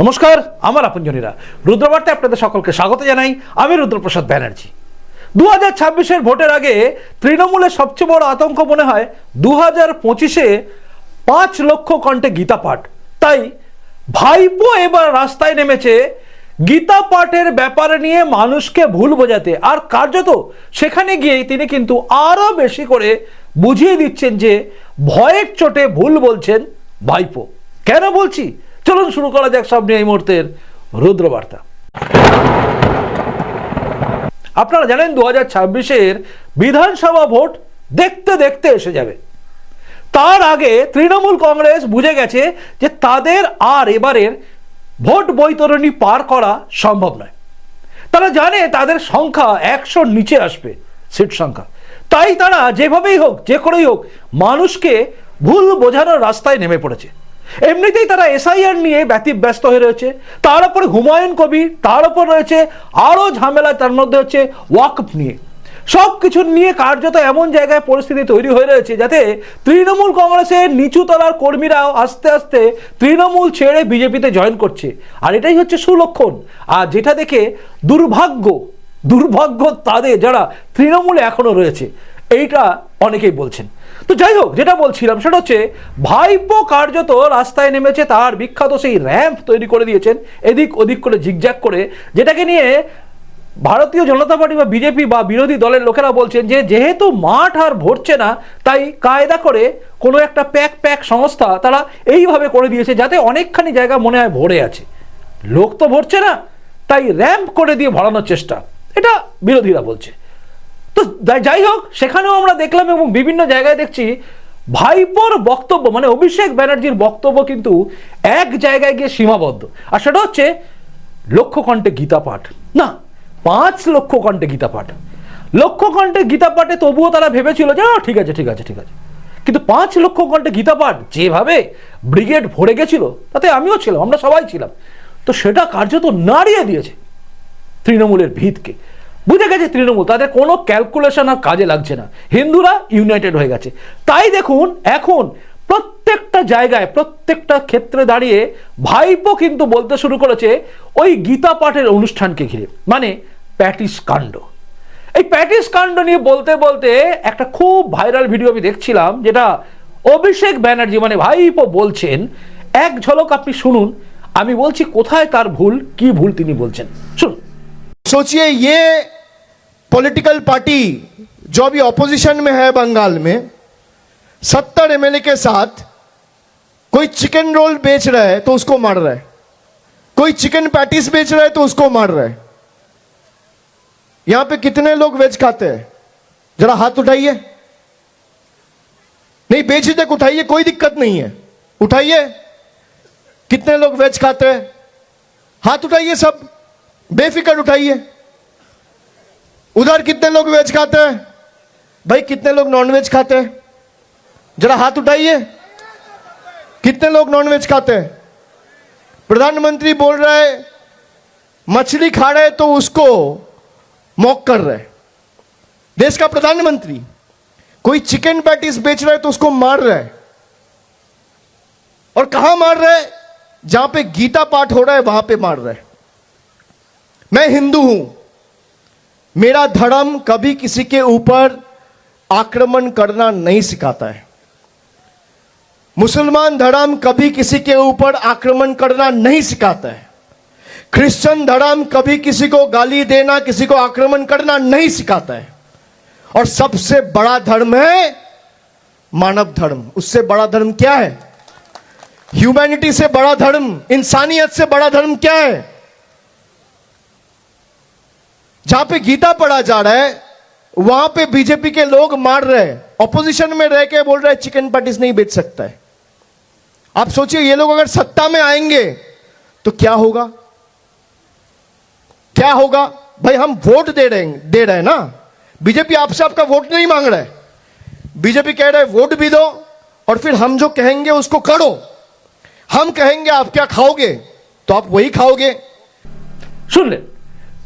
নমস্কার, আমার আপনজনীরা। রুদ্রবার্তায় আপনাদের সকলকে স্বাগত জানাই। আমি রুদ্রপ্রসাদ ব্যানার্জি। দু হাজার ছাব্বিশের ভোটের আগে তৃণমূলের সবচেয়ে বড় আতঙ্ক মনে হয় দু হাজার পঁচিশে পাঁচ লক্ষ কণ্ঠে গীতা পাঠ। তাই ভাইপো এবার রাস্তায় নেমেছে গীতা পাঠের ব্যাপারে নিয়ে মানুষকে ভুল বোঝাতে। আর কার্যত সেখানে গিয়েই তিনি কিন্তু আরও বেশি করে বুঝিয়ে দিচ্ছেন যে ভয়ের চোটে ভুল বলছেন ভাইপো। কেন বলছি? চলুন শুরু করা যাক সব নিয়ে এই মুহূর্তের রুদ্রবার্তা। আপনারা জানেন দু হাজার ছাব্বিশের বিধানসভা ভোট দেখতে দেখতে এসে যাবে। তার আগে তৃণমূল কংগ্রেস বুঝে গেছে যে তাদের আর এবারের ভোট বৈতরণী পার করা সম্ভব নয়। তারা জানে তাদের সংখ্যা একশোর নিচে আসবে সিট সংখ্যা। তাই তারা যেভাবেই হোক, যে করেই হোক, মানুষকে ভুল বোঝানোর রাস্তায় নেমে পড়েছে। এমনিতেই তারা এসআইআর নিয়ে ব্যতীত ব্যস্ত হয়ে রয়েছে। তার উপরে হুমায়ুন কবির তার উপর রয়েছে আরও ঝামেলা, তার মধ্যে হচ্ছে ওয়াকফ নিয়ে। সব কিছু নিয়ে কার্যত এমন জায়গায় পরিস্থিতি তৈরি হয়ে রয়েছে যাতে তৃণমূল কংগ্রেসের নিচুতলার কর্মীরাও আস্তে আস্তে তৃণমূল ছেড়ে বিজেপিতে জয়েন করছে। আর এটাই হচ্ছে সুলক্ষণ। আর যেটা দেখে দুর্ভাগ্য দুর্ভাগ্য তাদের যারা তৃণমূলে এখনও রয়েছে, এইটা অনেকেই বলছেন। তো যাই হোক, যেটা বলছিলাম সেটা হচ্ছে, ভাইপো কার্যত রাস্তায় নেমেছে তার বিখ্যাত সেই র্যাম্প তৈরি করে দিয়েছেন, এদিক ওদিক করে জিগজ্যাগ করে, যেটাকে নিয়ে ভারতীয় জনতা পার্টি বা বিজেপি বা বিরোধী দলের লোকেরা বলছেন যে, যেহেতু মাঠ আর ভরছে না, তাই কায়দা করে কোনো একটা প্যাক প্যাক সংস্থা তারা এইভাবে করে দিয়েছে যাতে অনেকখানি জায়গা মনে হয় ভরে আছে। লোক তো ভরছে না, তাই র্যাম্প করে দিয়ে ভরানোর চেষ্টা। এটা বিরোধীরা বলছে। তো যাই হোক সেখানেও আমরা দেখলাম এবং বিভিন্ন জায়গায় দেখছি ভাইপোর বক্তব্য মানে অভিষেক ব্যানার্জির বক্তব্য কিন্তু এক জায়গায় গিয়ে সীমাবদ্ধ। আর সেটা হচ্ছে লক্ষ কণ্ঠে গীতা পাঠ না পাঁচ লক্ষ কণ্ঠে গীতা পাঠ লক্ষ কণ্ঠে গীতা পাঠে তবুও তারা ভেবেছিল যে "আহ, ঠিক আছে ঠিক আছে ঠিক আছে। কিন্তু পাঁচ লক্ষ কণ্ঠে গীতা পাঠ যেভাবে ব্রিগেড ভরে গেছিল তাতে আমিও ছিলাম আমরা সবাই ছিলাম। তো সেটা কার্যত নাড়িয়ে দিয়েছে তৃণমূলের ভিতকে। বুঝে গেছে তৃণমূল তাদের কোনো ক্যালকুলেশন আর কাজে লাগছে না হিন্দুরা ইউনাইটেড হয়ে গেছে তাই দেখুন এখন প্রত্যেকটা জায়গায় প্রত্যেকটা ক্ষেত্রে দাঁড়িয়ে ভাইপো কিন্তু বলতে শুরু করেছে ওই গীতা পাঠের অনুষ্ঠানকে ঘিরে মানে প্যাটিস কাণ্ড এই প্যাটিস কাণ্ড নিয়ে বলতে বলতে একটা খুব ভাইরাল ভিডিও আমি দেখছিলাম যেটা অভিষেক ব্যানার্জি মানে ভাইপো বলছেন এক ঝলক আপনি শুনুন আমি বলছি কোথায় তার ভুল কি ভুল তিনি বলছেন শুনুন सोचिए ये पॉलिटिकल पार्टी जो अभी ऑपोजिशन में है बंगाल में, सत्तर एमएलए के साथ कोई चिकन रोल बेच रहा है तो उसको मार रहा है। कोई चिकन पैटिस बेच रहा है तो उसको मार रहा है। यहाँ पे कितने लोग वेज खाते हैं? जरा हाथ उठाइए। नहीं बेची तक उठाइए, कोई दिक्कत नहीं है। उठाइए। कितने लोग वेज खाते हैं? हाथ उठाइए सब। बेफिक्र उठाइए। उधर कितने लोग वेज खाते हैं? भाई, कितने लोग नॉन वेज खाते हैं? जरा हाथ उठाइए। कितने लोग नॉन वेज खाते हैं? प्रधानमंत्री बोल रहा है, मछली खा रहे तो उसको मॉक कर रहे देश का प्रधानमंत्री, कोई चिकन पैटिस बेच रहा है तो उसको मार रहा है। और कहा मार रहा है? जहाँ पे गीता पाठ हो रहा है, वहाँ पे मार रहा है। मैं हिंदू हूँ मेरा धर्म कभी किसी के ऊपर आक्रमण करना नहीं सिखाता है। मुसलमान धर्म कभी किसी के ऊपर आक्रमण करना नहीं सिखाता है। क्रिश्चियन धर्म कभी किसी को गाली देना, किसी को आक्रमण करना नहीं सिखाता है। और सबसे बड़ा धर्म है मानव धर्म। उससे बड़ा धर्म क्या है? ह्यूमैनिटी से बड़ा धर्म, इंसानियत से बड़ा धर्म क्या है? जहाँ पे गीता पढ़ा जा रहा है, वहाँ पे बीजेपी के लोग मार रहे हैं। ऑपोजिशन में रह के बोल रहे हैं चिकन पार्टीज़ नहीं बेच सकता है। आप सोचिए, ये लोग अगर सत्ता में आएँगे तो क्या होगा? क्या होगा? भाई, हम वोट दे रहे हैं, दे रहे हैं ना? बीजेपी आपसे आपका वोट नहीं मांग रहा है। बीजेपी कह रहा है, वोट भी दो और फिर हम जो कहेंगे उसको करो। हम कहेंगे, आप क्या खाओगे? तो आप वही खाओगे। सुन ले।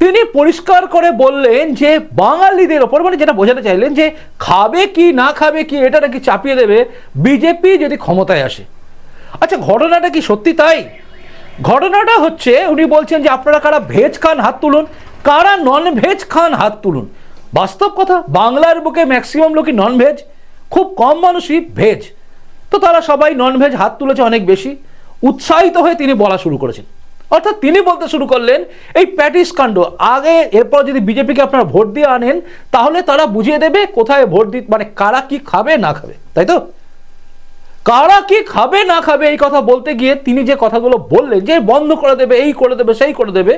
তিনি পরিষ্কার করে বললেন যে বাঙালিদের ওপর মানে যেটা বোঝাতে চাইলেন যে খাবে কি, না খাবে কি, এটা নাকি চাপিয়ে দেবে বিজেপি যদি ক্ষমতায় আসে। আচ্ছা ঘটনাটা কি সত্যি তাই? ঘটনাটা হচ্ছে, উনি বলছেন যে আপনারা কারা ভেজ খান, হাত তুলুন। কারা নন ভেজ খান, হাত তুলুন। বাস্তব কথা, বাংলার বুকে ম্যাক্সিমাম লোকই নন ভেজ খুব কম মানুষই ভেজ তো তারা সবাই নন ভেজ হাত তুলেছে অনেক বেশি। উৎসাহিত হয়ে তিনি বলা শুরু করেছেন। অর্থাৎ তিনি বলতে শুরু করলেন, এই প্যাটিস কাণ্ড, আগে এরপর যদি বিজেপিকে আপনারা ভোট দিয়ে আনেন, তাহলে তারা বুঝিয়ে দেবে কোথায় ভোট দিতে মানে কারা কি খাবে, না খাবে। তাই তো? কারা কি খাবে, না খাবে, এই কথা বলতে গিয়ে তিনি যে কথাগুলো বললেন, যে বন্ধ করে দেবে, এই করে দেবে, সেই করে দেবে,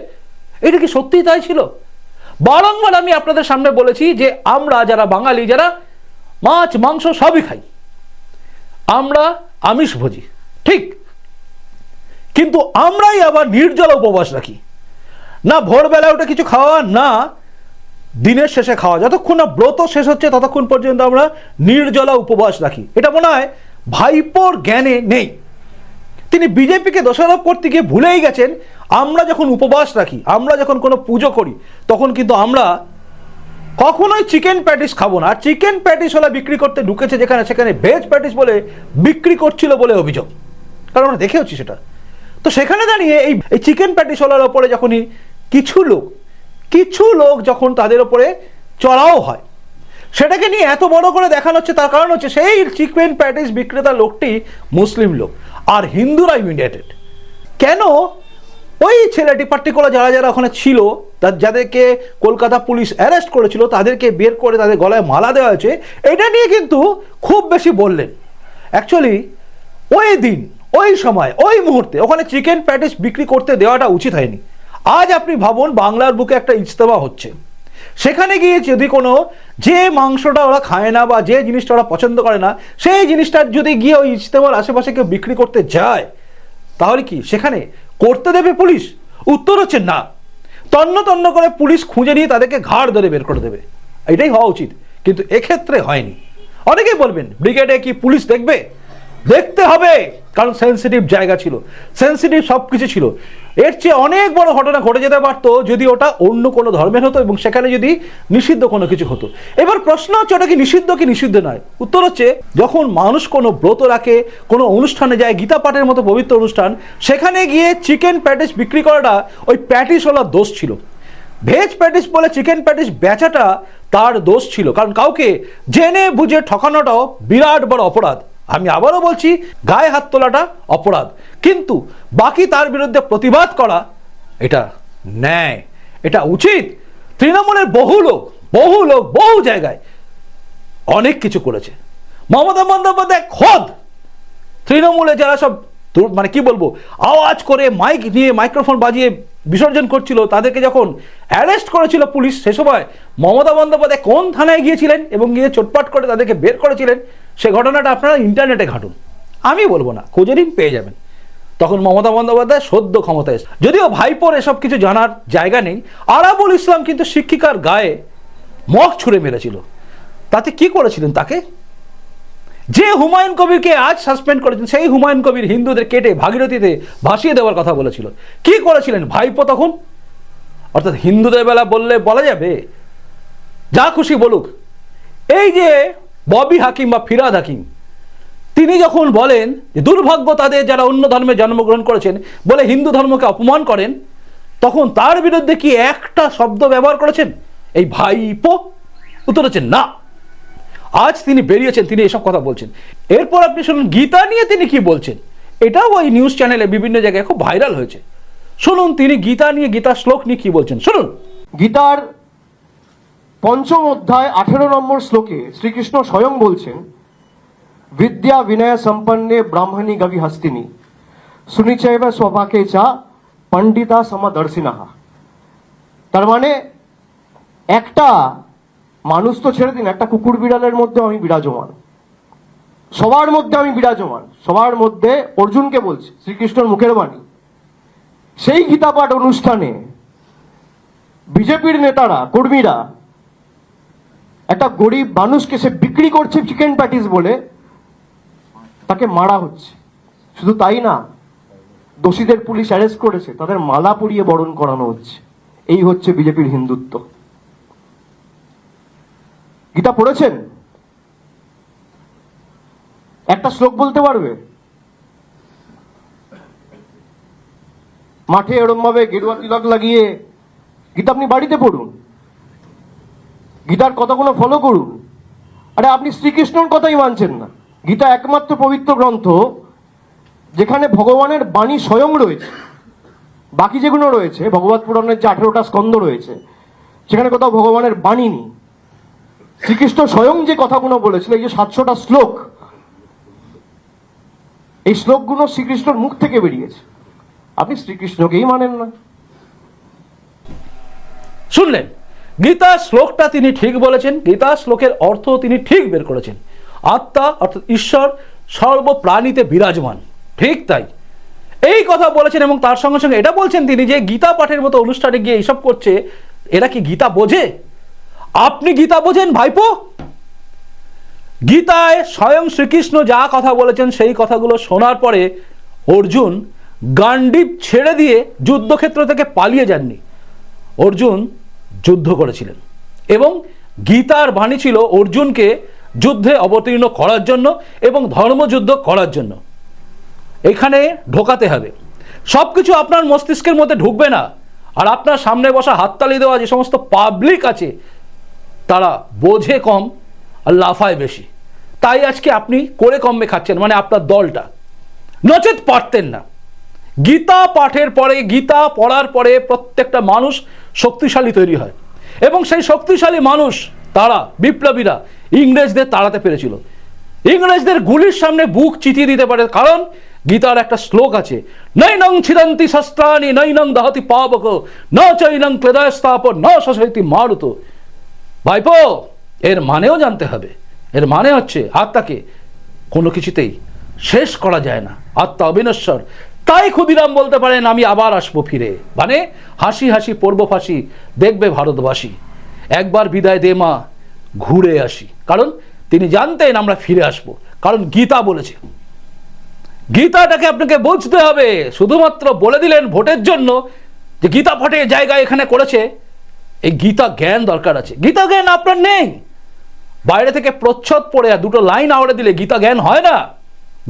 এটা কি সত্যিই তাই ছিল? বারংবার আমি আপনাদের সামনে বলেছি যে আমরা যারা বাঙালি, যারা মাছ, মাংস সবই খাই, আমরা আমিষ ভোজি ঠিক? কিন্তু আমরাই আবার নির্জল উপবাস রাখি। না ভোরবেলায় ওটা কিছু খাওয়া, না দিনের শেষে খাওয়া। যতক্ষণ না ব্রত শেষ হচ্ছে, ততক্ষণ পর্যন্ত আমরা নির্জলা উপবাস রাখি। এটা মনে হয় ভাইপোর জ্ঞানে নেই। তিনি বিজেপিকে দোষারোপ করতে গিয়ে ভুলেই গেছেন, আমরা যখন উপবাস রাখি, আমরা যখন কোনো পুজো করি, তখন কিন্তু আমরা কখনোই চিকেন প্যাটিস খাব না। আর চিকেন প্যাটিস হলে বিক্রি করতে ঢুকেছে যেখানে, সেখানে ভেজ প্যাটিস বলে বিক্রি করছিল বলে অভিযোগ। কারণ আমরা দেখেওছি সেটা। তো সেখানে দাঁড়িয়ে এই এই চিকেন প্যাটিস হলার ওপরে যখনই কিছু লোক কিছু লোক যখন তাদের ওপরে চড়াও হয়, সেটাকে নিয়ে এত বড় করে দেখানো হচ্ছে, তার কারণ হচ্ছে সেই চিকেন প্যাটিস বিক্রেতা লোকটি মুসলিম লোক আর হিন্দুরা ইউনাইটেড কেন? ওই ছেলেটি পার্টিকুলার যারা যারা ওখানে ছিল যাদেরকে কলকাতা পুলিশ অ্যারেস্ট করেছিল, তাদেরকে বের করে তাদের গলায় মালা দেওয়া হয়েছে, এটা নিয়ে কিন্তু খুব বেশি বললেন। অ্যাকচুয়ালি ওই দিন ওই সময়, ওই মুহূর্তে ওখানে চিকেন প্যাটিস বিক্রি করতে দেওয়াটা উচিত হয়নি। আজ আপনি ভাবুন বাংলার বুকে একটা ইজতেমা হচ্ছে। সেখানে গিয়ে যদি কোনো, যে মাংসটা ওরা খায় না বা যে জিনিসটা ওরা পছন্দ করে না, সেই জিনিসটা যদি গিয়ে ওই ইজতেমার আশেপাশে কেউ বিক্রি করতে যায়, তাহলে কি সেখানে করতে দেবে পুলিশ? উত্তর হচ্ছে না। তন্ন তন্ন করে পুলিশ খুঁজে নিয়ে তাদেরকে ঘাড় ধরে বের করে দেবে। এটাই হওয়া উচিত। কিন্তু এক্ষেত্রে হয়নি। অনেকেই বলবেন, ব্রিগেডে কি পুলিশ দেখবে? দেখতে হবে, কারণ সেন্সিটিভ জায়গা ছিল। সেন্সিটিভ সব কিছু ছিল। এর চেয়ে অনেক বড় ঘটনা ঘটে যেতে পারতো যদি ওটা অন্য কোনো ধর্মের হতো এবং সেখানে যদি নিষিদ্ধ কোনো কিছু হতো। এবার প্রশ্ন হচ্ছে, ওটা কি নিষিদ্ধ কি নিষিদ্ধ নয়? উত্তর হচ্ছে, যখন মানুষ কোনো ব্রত রাখে, কোনো অনুষ্ঠানে যায়, গীতা পাঠের মতো পবিত্র অনুষ্ঠান, সেখানে গিয়ে চিকেন প্যাটিস বিক্রি করাটা ওই প্যাটিস হলার দোষ ছিল। ভেজ প্যাটিস বলে চিকেন প্যাটিস বেচাটা তার দোষ ছিল। কারণ কাউকে জেনে বুঝে ঠকানোটাও বিরাট বড় অপরাধ। আমি আবারও বলছি, গায়ে হাত তোলাটা অপরাধ। কিন্তু বাকি তার বিরুদ্ধে প্রতিবাদ করা, এটা ন্যায়, এটা উচিত। তৃণমূলের বহু লোক বহু লোক, বহু জায়গায় অনেক কিছু করেছে। মমতা বন্দ্যোপাধ্যায় খোদ, তৃণমূলে যারা সব মানে কি বলব? আওয়াজ করে মাইক নিয়ে মাইক্রোফোন বাজিয়ে বিসর্জন করছিল। তাদেরকে যখন অ্যারেস্ট করেছিল পুলিশ, সে সময় মমতা বন্দ্যোপাধ্যায় কোন থানায় গিয়েছিলেন এবং গিয়ে চোটপাট করে তাদেরকে বের করেছিলেন, সে ঘটনাটা আপনারা ইন্টারনেটে ঘাটুন। আমি বলব না খুঁজে নিন পেয়ে যাবেন। তখন মমতা বন্দ্যোপাধ্যায় সদ্য ক্ষমতায় এসে- যদিও ভাইপোর এসব কিছু জানার জায়গা নেই, আরাবুল ইসলাম কিন্তু শিক্ষিকার গায়ে মগ ছুঁড়ে মেরেছিল। তাতে কি করেছিলেন তাকে? যে হুমায়ুন কবিরকে আজ সাসপেন্ড করেছেন, সেই হুমায়ুন কবির হিন্দুদের কেটে, ভাগীরথীতে ভাসিয়ে দেওয়ার কথা বলেছিল। কি করেছিলেন ভাইপো তখন? অর্থাৎ হিন্দুদের বেলা বললে বলা যাবে, যা খুশি বলুক। এই যে ববি হাকিম বা ফিরাদ হাকিম, তিনি যখন বলেন যে দুর্ভাগ্য তাদের যারা অন্য ধর্মে জন্মগ্রহণ করেছেন, বলে হিন্দু ধর্মকে অপমান করেন, তখন তার বিরুদ্ধে কি একটা শব্দ ব্যবহার করেছেন? এই ভাইপো উত্তর হচ্ছে না। আজ তিনি বেরিয়েছেন, তিনি এসব কথা বলছেন। এরপর আপনি শুনুন, গীতা নিয়ে তিনি কি বলছেন? এটাও ওই নিউজ চ্যানেলে বিভিন্ন জায়গায় খুব ভাইরাল হয়েছে। শুনুন, তিনি গীতা নিয়ে, গীতা শ্লোক নিয়ে কি বলছেন? শুনুন। গীতার পঞ্চম অধ্যায়, আঠেরো নম্বর শ্লোকে শ্রীকৃষ্ণ স্বয়ং বলছেন, বিদ্যা বিনয় সম্পন্নে ব্রাহ্মণী গবি হস্তিনী সুনিচৈব স্বভাকে চা পণ্ডিতা সমদর্শিনাহা তার মানে একটা মানুষ তো ছেড়ে দিন, একটা কুকুর বিড়ালের মধ্যে আমি বিরাজমান। সবার মধ্যে আমি বিরাজমান। সবার মধ্যে অর্জুনকে বলছি, শ্রীকৃষ্ণর মুখের বাণী। সেই গীতাপাঠ অনুষ্ঠানে বিজেপির নেতারা, কর্মীরা, একটা গরিব মানুষকে সে বিক্রি করছে চিকেন প্যাটিস বলে, তাকে মারা হচ্ছে। শুধু তাই না, দোষীদের পুলিশ অ্যারেস্ট করেছে, তাদের মালা পরিয়ে বরণ করানো হচ্ছে। এই হচ্ছে বিজেপির হিন্দুত্ব। গীতা পড়েছেন? একটা শ্লোক বলতে পারবে? মাঠে এরমভাবে গেরুয়া তিলক লাগিয়ে গীতা আপনি বাড়িতে পড়ুন। গীতার কথাগুলো ফলো করুন। আরে আপনি শ্রীকৃষ্ণর কথাই মানছেন না। গীতা একমাত্র পবিত্র গ্রন্থ যেখানে ভগবানের বাণী স্বয়ং রয়েছে। বাকি যেগুলো রয়েছে, ভগবত পুরাণের যে আঠেরোটা স্কন্ধ রয়েছে, সেখানে কোথাও ভগবানের বাণী নেই। শ্রীকৃষ্ণ স্বয়ং যে কথাগুলো বলেছিল, এই যে সাতশোটা শ্লোক, এই শ্লোকগুলো শ্রীকৃষ্ণর মুখ থেকে বেরিয়েছে। আপনি শ্রীকৃষ্ণকেই মানেন না। শুনলেন? গীতা শ্লোকটা তিনি ঠিক বলেছেন, গীতা শ্লোকের অর্থ তিনি ঠিক বের করেছেন। আত্মা, অর্থাৎ ঈশ্বর, সর্বপ্রাণীতে বিরাজমান। ঠিক তাই। এই কথা বলেছেন এবং তার সঙ্গে সঙ্গে এটা বলছেন তিনি যে গীতা পাঠের মতো অনুষ্ঠানে গিয়ে এইসব করছে, এরা কি গীতা বোঝে? আপনি গীতা বোঝেন, ভাইপো? গীতায় স্বয়ং শ্রীকৃষ্ণ যা কথা বলেছেন, সেই কথাগুলো শোনার পরে অর্জুন গান্ডীপ ছেড়ে দিয়ে যুদ্ধক্ষেত্র থেকে পালিয়ে যাননি। অর্জুন যুদ্ধ করেছিলেন এবং গীতার বাণী ছিল অর্জুনকে যুদ্ধে অবতীর্ণ করার জন্য এবং ধর্মযুদ্ধ করার জন্য। এখানে ঢোকাতে হবে। সব কিছু আপনার মস্তিষ্কের মধ্যে ঢুকবে না। আর আপনার সামনে বসা হাততালি দেওয়া যে সমস্ত পাবলিক আছে তারা বোঝে কম আর লাফায় বেশি। তাই আজকে আপনি করে কমবে খাচ্ছেন মানে আপনার দলটা। নচেত পারতেন না। গীতা পাঠের পরে, গীতা পড়ার পরে প্রত্যেকটা মানুষ শক্তিশালী তৈরি হয়। এবং সেই শক্তিশালী মানুষ, তারা, বিপ্লবীরা ইংরেজদের তাড়াতে পেরেছিল। ইংরেজদের গুলির সামনে বুক চিতিয়ে দিতে পারে, কারণ গীতার একটা শ্লোক আছে, নৈনং ছিদন্তি শস্ত্রাণি, নৈনং দহতি পাবক, ন চৈনং ক্লেদস্তাপ ন শশৈতি মারুত। ভাইপো, এর মানেও জানতে হবে। এর মানে হচ্ছে আত্মাকে কোনো কিছুতেই শেষ করা যায় না। আত্মা অবিনশ্বর। তাই ক্ষুদিরাম বলতে পারেন, আমি আবার আসব ফিরে। মানে হাসি হাসি, পড়ব ফাঁসি, দেখবে ভারতবাসী। একবার বিদায় দে মা, ঘুরে আসি। কারণ তিনি জানতেন আমরা ফিরে আসব। কারণ গীতা বলেছে। গীতাটাকে আপনাকে বুঝতে হবে। শুধুমাত্র বলে দিলেন ভোটের জন্য যে গীতা ভোটে জায়গা এখানে করেছে। এই গীতা জ্ঞান দরকার আছে। গীতা জ্ঞান আপনার নেই। বাইরে থেকে প্রচ্ছদ পড়ে আর দুটো লাইন আওড়ে দিলে গীতা জ্ঞান হয় না।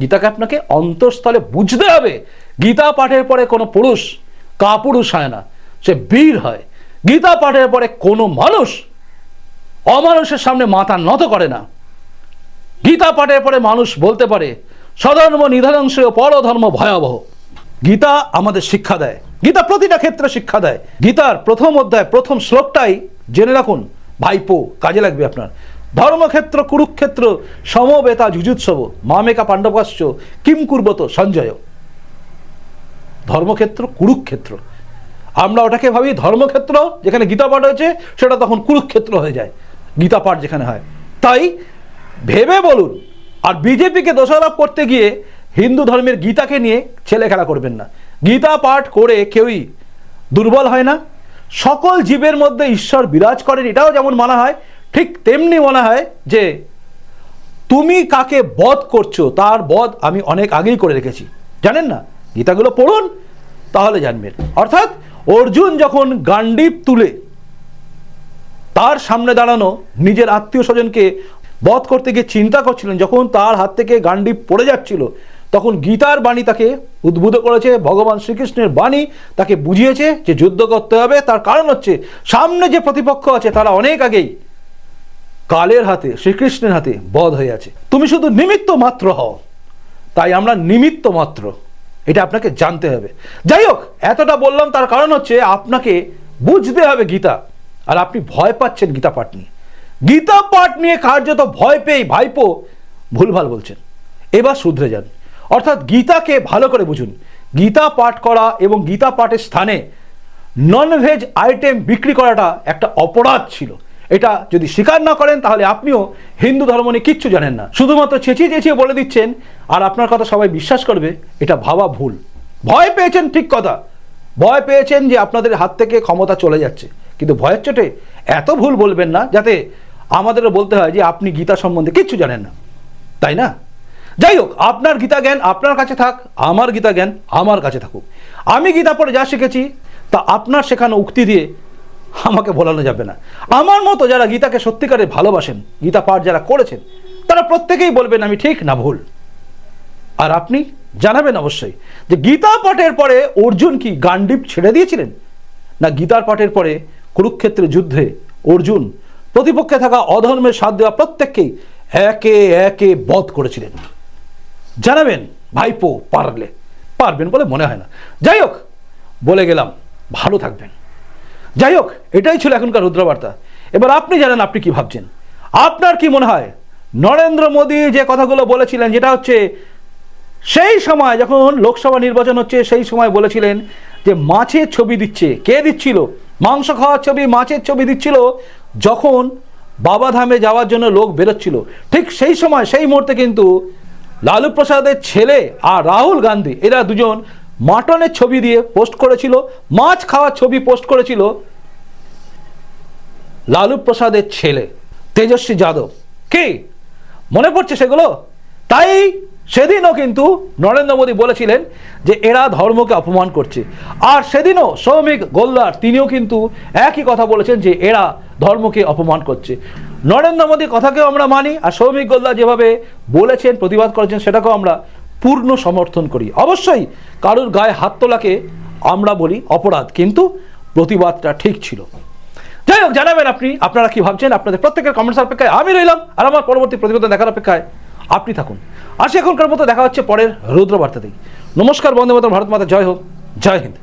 গীতাকে আপনাকে অন্তঃস্থলে বুঝতে হবে। গীতা পাঠের পরে কোনো পুরুষ কাপুরুষ হয় না, সে বীর হয়। গীতা পাঠের পরে কোনো মানুষ অমানুষের সামনে মাথা নত করে না। গীতা পাঠের পরে মানুষ বলতে পারে স্বধর্ম নিধনংশ পরধর্ম ভয়াবহ। গীতা আমাদের শিক্ষা দেয়। গীতা প্রতিটা ক্ষেত্রে শিক্ষা দেয়। গীতার প্রথম অধ্যায়, প্রথম শ্লোকটাই জেনে রাখুন, ভাইপো, কাজে লাগবে আপনার। ধর্মক্ষেত্র, কুরুক্ষেত্র, সমবেতা যুজুৎসব মামেকা পাণ্ডবাস্য কিম কুর্বত, সঞ্জয়। ধর্মক্ষেত্র, কুরুক্ষেত্র। আমরা ওটাকে ভাবি ধর্মক্ষেত্র, যেখানে গীতা পাঠ হয়েছে, সেটা তখন কুরুক্ষেত্র হয়ে যায়, গীতা পাঠ যেখানে হয়। তাই ভেবে বলুন, আর বিজেপিকে দোষারোপ করতে গিয়ে হিন্দু ধর্মের গীতাকে নিয়ে ছেলে খেলা করবেন না। গীতা পাঠ করে কেউই দুর্বল হয় না। সকল জীবের মধ্যে ঈশ্বর বিরাজ করেন, এটাও যেমন মানা হয়, ঠিক তেমনি মনে হয় যে, তুমি কাকে বধ করছ, তার বধ আমি অনেক আগেই করে রেখেছি। জানেন না? গীতাগুলো পড়ুন, তাহলে জানবেন। অর্থাৎ অর্জুন যখন গান্ডীপ তুলে তার সামনে দাঁড়ানো নিজের আত্মীয় স্বজনকে বধ করতে গিয়ে চিন্তা করছিলেন, যখন তার হাত থেকে গান্ডীপ পড়ে যাচ্ছিল তখন গীতার বাণী তাকে উদ্বুদ্ধ করেছে, ভগবান শ্রীকৃষ্ণের বাণী তাকে বুঝিয়েছে যে যুদ্ধ করতে হবে। তার কারণ হচ্ছে, সামনে যে প্রতিপক্ষ আছে, তারা অনেক আগেই কালের হাতে, শ্রীকৃষ্ণের হাতে বধ হয়ে আছে। তুমি শুধু নিমিত্ত মাত্র হও। তাই আমরা নিমিত্ত মাত্র। এটা আপনাকে জানতে হবে। যাই হোক, এতটা বললাম, তার কারণ হচ্ছে আপনাকে বুঝতে হবে গীতা। আর আপনি ভয় পাচ্ছেন গীতা পাঠ নিয়ে। গীতা পাঠ নিয়ে কার্যত ভয় পেয়ে ভাইপো ভুলভাল বলছেন। এবার শুধরে যান। অর্থাৎ গীতাকে ভালো করে বুঝুন। গীতা পাঠ করা এবং গীতা পাঠের স্থানে ননভেজ আইটেম বিক্রি করাটা একটা অপরাধ ছিল। এটা যদি স্বীকার না করেন, তাহলে আপনিও হিন্দু ধর্ম নিয়ে কিচ্ছু জানেন না। শুধুমাত্র চেঁচিয়ে চেঁচিয়ে বলে দিচ্ছেন, আর আপনার কথা সবাই বিশ্বাস করবে, এটা ভাবা ভুল। ভয় পেয়েছেন ঠিক কথা। ভয় পেয়েছেন যে আপনাদের হাত থেকে ক্ষমতা চলে যাচ্ছে। কিন্তু ভয়ের চোটে এত ভুল বলবেন না, যাতে আমাদেরও বলতে হয় যে আপনি গীতা সম্বন্ধে কিচ্ছু জানেন না। তাই না? যাই হোক আপনার গীতা জ্ঞান আপনার কাছে থাক, আমার গীতা জ্ঞান আমার কাছে থাকুক। আমি গীতা পড়ে যা শিখেছি, তা আপনার শেখানো উক্তি দিয়ে আমাকে বলানো যাবে না। আমার মতো যারা গীতাকে সত্যিকারে ভালোবাসেন, গীতা পাঠ যারা করেছেন, তারা প্রত্যেকেই বলবেন, আমি ঠিক না ভুল। আর আপনি জানাবেন অবশ্যই যে গীতা পাঠের পরে অর্জুন কি গান্ডীপ ছেড়ে দিয়েছিলেন? না গীতার পাঠের পরে কুরুক্ষেত্রের যুদ্ধে অর্জুন প্রতিপক্ষে থাকা অধর্মের সাথ দেওয়া প্রত্যেককেই একে একে বধ করেছিলেন? জানাবেন, ভাইপো পারলে। পারবেন বলে মনে হয় না। যাই হোক, বলে গেলাম, ভালো থাকবেন। যাই হোক, এটাই ছিল এখনকার রুদ্রবার্তা। এবার আপনি জানেন আপনি কি ভাবছেন। আপনার কি মনে হয়, নরেন্দ্র মোদী যে কথাগুলো বলেছিলেন, যেটা হচ্ছে, সেই সময় যখন লোকসভা নির্বাচন হচ্ছে, সেই সময় বলেছিলেন যে মাছের ছবি দিচ্ছে। কে দিচ্ছিল? মাংস খাওয়ার ছবি, মাছের ছবি দিচ্ছিল। যখন বাবাধামে যাওয়ার জন্য লোক বেরোচ্ছিল। ঠিক সেই সময়, সেই মুহূর্তে কিন্তু লালু প্রসাদের ছেলে আর রাহুল গান্ধী, এরা দুজন মাটনের ছবি দিয়ে পোস্ট করেছিল, মাছ খাওয়ার ছবি পোস্ট করেছিল লালু প্রসাদের ছেলে, তেজস্বী যাদব। কি? মনে পড়ছে সেগুলো? তাই সেদিনও কিন্তু নরেন্দ্র মোদী বলেছিলেন যে এরা ধর্মকে অপমান করছে। আর সেদিনও সৌমিক গোল্লার, তিনিও কিন্তু একই কথা বলেছেন যে এরা ধর্মকে অপমান করছে। নরেন্দ্র মোদীর কথাকেও আমরা মানি, আর সৌমিক গোল্লা যেভাবে বলেছেন, প্রতিবাদ করেছেন, সেটাকেও আমরা পূর্ণ সমর্থন করি। অবশ্যই কারোর গায়ে হাত তোলাকে আমরা বলি অপরাধ, কিন্তু প্রতিবাদটা ঠিক ছিল। যাই হোক, জানাবেন আপনি, আপনারা কি ভাবছেন? আপনাদের প্রত্যেকের কমেন্টস অপেক্ষায় আমি রইলাম, আর আমার পরবর্তী প্রতিবেদন দেখার অপেক্ষায় আপনি থাকুন। আসি এখনকার মতো, দেখা হচ্ছে পরের রুদ্রবার্তাতেই। নমস্কার বন্দে মাতরম, ভারত মাতা, জয় হোক, জয় হিন্দ।